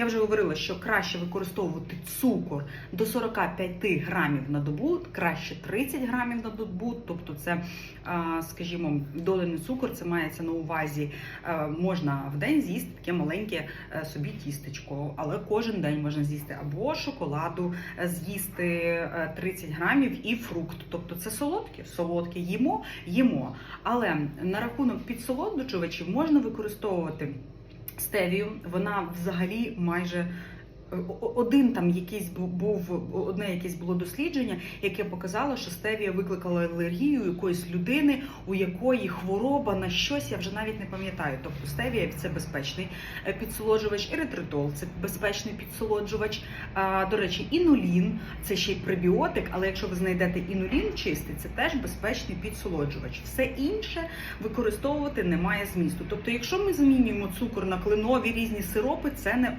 Я вже говорила, що краще використовувати цукор до 45 грамів на добу, краще 30 грамів на добу. Тобто, це, скажімо, доданий цукор, це мається на увазі. е, Можна в день з'їсти таке маленьке е, собі тістечко, але кожен день можна з'їсти або шоколаду, е, з'їсти е, 30 грамів і фрукт. Тобто це солодке, солодке їмо, їмо. Але на рахунок підсолоджувачів можна використовувати стевію. Вона взагалі майже. Один там якийсь був одне якесь було дослідження, яке показало, що стевія викликала алергію якоїсь людини, у якої хвороба на щось, я вже навіть не пам'ятаю. Тобто стевія це безпечний е, підсолоджувач, еритритол це безпечний підсолоджувач. А, до речі, інулін це ще й пребіотик, але якщо ви знайдете інулін чистий, це теж безпечний підсолоджувач. Все інше використовувати немає змісту. Тобто, якщо ми замінюємо цукор на кленові різні сиропи, це не